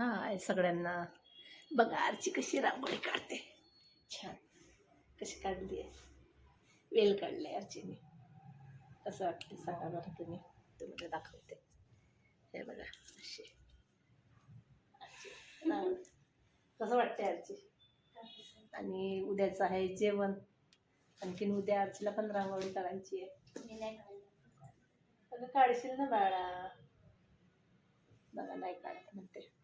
हाय सगळ्यांना. बघा आरची कशी रांगोळी काढते. छान. कशी काढली आहे. वेल काढले आरचीने. कसं वाटलं सांगा बरं तुम्ही. तुम्हाला दाखवते. हे बघा अशी. कसं वाटते आरची? आणि उद्याचं आहे जेवण. आणखीन उद्या आरचीला पण रांगोळी काढायची आहे. अगं काढशील ना बाळा. बघा नाही काढत म्हणते.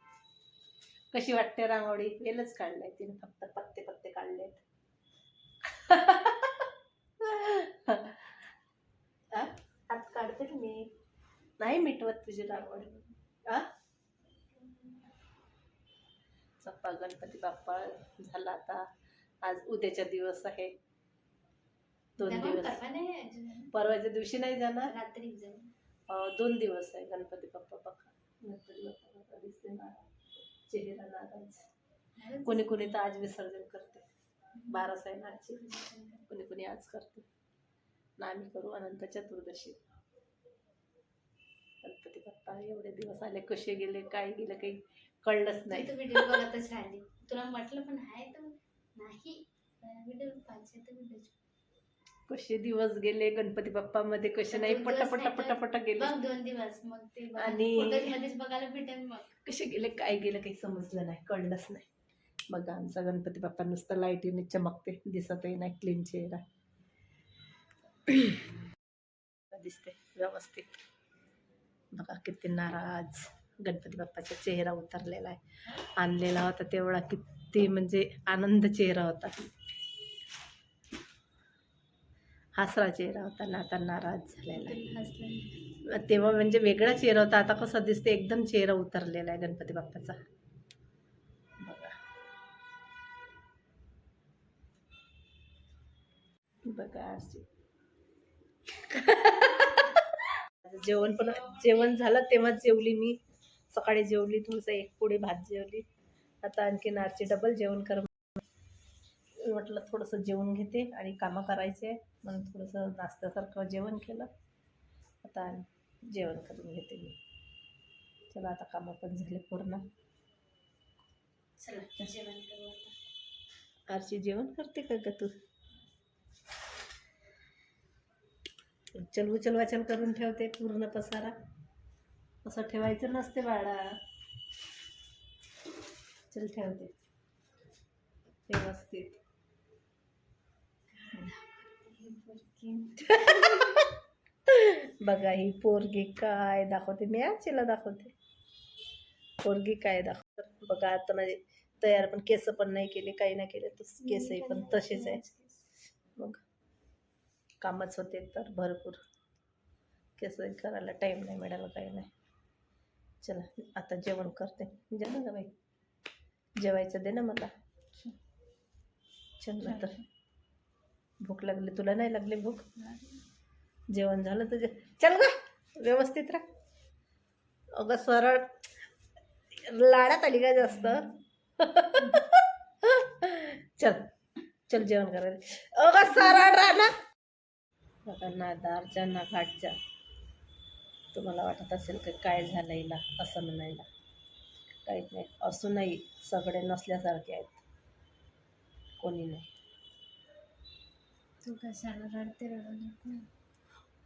कशी वाटते रांगोळी? वेलच काढलाय तिने फक्त पत्ते पत्ते काढलेत. आ? हात काढते मी? नाही मिटवत तुझी रांगोळी. आ? चप्पा गणपती बाप्पा झाला आता. आज उद्याचा दिवस आहे. दोन दिवस. परवाच्या दिवशी नाही जाणार? रात्री दोन दिवस आहे गणपती बाप्पा बघा. गणपती बाप्पा दिसते नाराज चेहरा कोणी कोणी तर आज विसर्जन करते. बारा आहे आजचे कोणी कोणी आज करते. ना आम्ही करू अनंत चतुर्दशी. गणपती बाप्पा एवढे दिवस आले. कसे गेले काय गेले काही कळलंच नाही. तर व्हिडिओ बघतच राहिली. तुला म्हटलं पण आहे तर नाही. व्हिडिओ पाहिजे तर व्हिडिओ कसे दिवस गेले गणपती बाप्पा मध्ये कसे नाही दोन पट दिवस पट नाही पट तर पट गेले. दोन दिवस मग ते आणि- बघायला भेटेल मग. कसे गेले काय गेलं काही समजलं नाही कळलंच नाही. बघा आमचा गणपती बाप्पा नुसतं लाईटीने चमकते दिसतही नाही क्लीन चेहरा. दिसते व्यवस्थित. बघा किती नाराज गणपती बाप्पाचा चेहरा उतरलेला आहे. आणलेला होता तेवढा किती म्हणजे आनंद चेहरा होता. हसरा चेहरा होता ना आता नाराज झालेला. आहे तेव्हा म्हणजे वेगळा चेहरा होता आता कसा दिसते एकदम चेहरा उतरलेला आहे गणपती बाप्पाचा. बघा. बघा जेवण पण जेवण झालं तेव्हा जेवली मी. सकाळी जेवली थोडंसं एक पोळी भात जेवली. आता आणखी आजची डबल जेवण कर म्हटलं थोडंसं जेवण घेते आणि कामं करायचे म्हणून थोडंसं नाश्त्यासारखं जेवण केलं. आता जेवण करून घेते मी. चला आता कामं पण झाले पूर्ण. चला जेवण करू आता. आरची जेवण करते का ग तू? चल उचल वाचल करून ठेवते पूर्ण पसारा. असं ठेवायचं नसते बाळा. चल ठेवते. व्यवस्थित. बघा ही पोरगी काय दाखवते. मी आजीला दाखवते. पोरगी काय दाखवते. बघा आता माझे तयार पण केस पण नाही केले काही नाही केले तर केसही पण तसेच आहे. मग कामच होते तर भरपूर. केस करायला टाईम नाही मिळाला काही नाही. चला आता जेवण करते. जेवण ना बाई? जेवायचं दे ना मला. चल तर. भूक लागली तुला नाही लागली भूक? जेवण झालं तुझे. चल ग व्यवस्थित राह. अगं सरळ लाडात आली का जास्त? चल चल जेवण करायला. अगं सरळ राह ना. बघा ना दारच्या ना घाटच्या तुम्हाला वाटत असेल की काय झालं हिला असं म्हणायला. काहीच नाही असूनही सगळे नसल्यासारखे आहेत. कोणी नाही. तू कशाला रडते रडवलं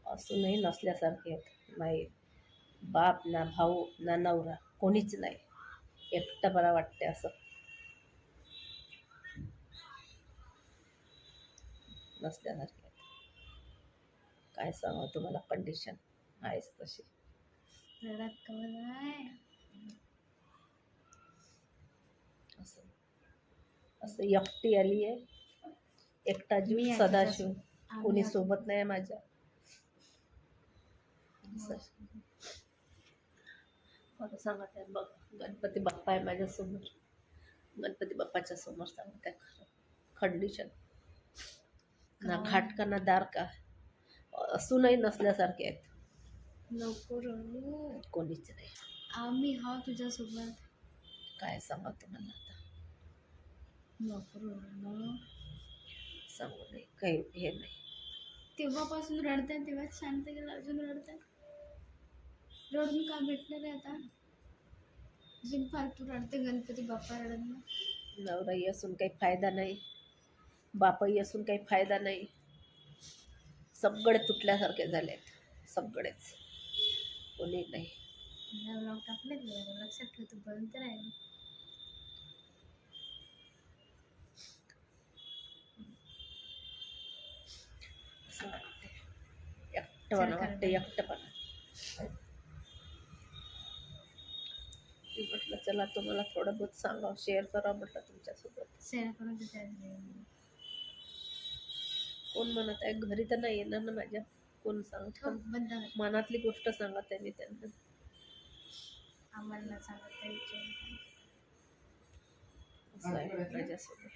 असूनही नसल्यासारखे आहेत नाही बाप ना भाऊ ना नवरा कोणीच नाही. एकटं बरं वाटते असं. नसल्यासारखे. आहेत काय सांगावं तुम्हाला कंडिशन आहेच तशी. रडत असं. असं एकटी आली आहे एकटा जीव सदाशिव. कोणी. सोबत नाही माझ्या. मला सांगत आहे बघ गणपती बाप्पा आहे माझ्यासमोर. गणपती बाप्पाच्या समोर सांगत आहे खरं कंडिशन ना? घाट का ना दार का? असूनही नसल्यासारखे आहेत. नको रडू. कोणीच नाही. आम्ही हा तुझ्यासोबत काय सांगा तुम्हाला आता? नको रडू. सांगू नाही काही हे नाही. तेव्हापासून रडताय तेव्हाच शांत केलं अजून रडताय. रडून का भेटलं रे आता? बिनफालतू रडते गणपती बाप्पा रडत ना नवराई असून काही फायदा नाही. बापही असून काही फायदा नाही. सगळे तुटल्यासारखे झालेत. सगळेच. कोणी नाही. ब्लॉग टाकले लक्षात ठेवतो पर्यंत राहील असं वाटते एकटपणा वाटते एकटपणा म्हटलं चला तुम्हाला थोडं बहुत सांगावं शेअर करा म्हटलं तुमच्यासोबत. शेअर करून तिथे कोण म्हणत आहे? घरी तर नाही येणार ना माझ्या. कोण सांगतो? बंद कर. मनातली गोष्ट सांगत आहे मी त्यांना. आम्हाला सांगत आहे माझ्यासोबत.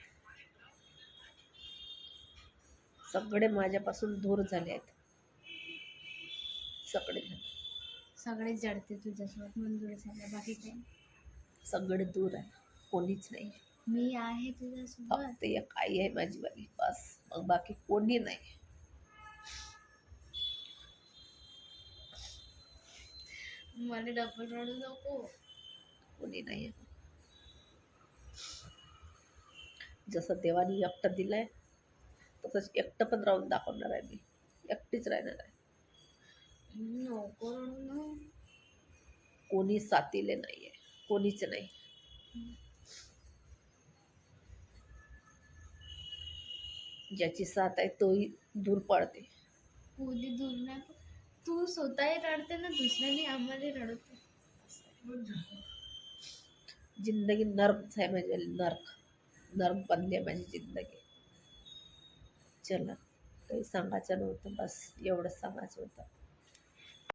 सगळे माझ्यापासून दूर झाले आहेत. सगळे. सगळे जडते तुझ्यासोबत मंजूर झालं. बाकी काही सगळे दूर आहे. कोणीच नाही. मी आहे तुझ्यासोबत. फक्त एक आई आहे माझी वाली बस. मग बाकी कोणी नाही. मला डबल रडू नको. कोणी नाही. जसं देवानी एकटं दिलंय तसंच एकटं पण राहून दाखवणार आहे मी. एकटीच राहणार आहे. कोणी साथीले नाहीये. कोणीच नाही. ज्याची साथ आहे तोही दूर पडते. कोणी दूर नाही तू स्वतःही रडते ना दुसऱ्याने आम्हाला रडवते. जिंदगी नर्कच आहे म्हणजे नर्क. नर्क बनली आहे माझी जिंदगी. चला काही सांगायचं नव्हतं बस एवढंच सांगायचं होतं.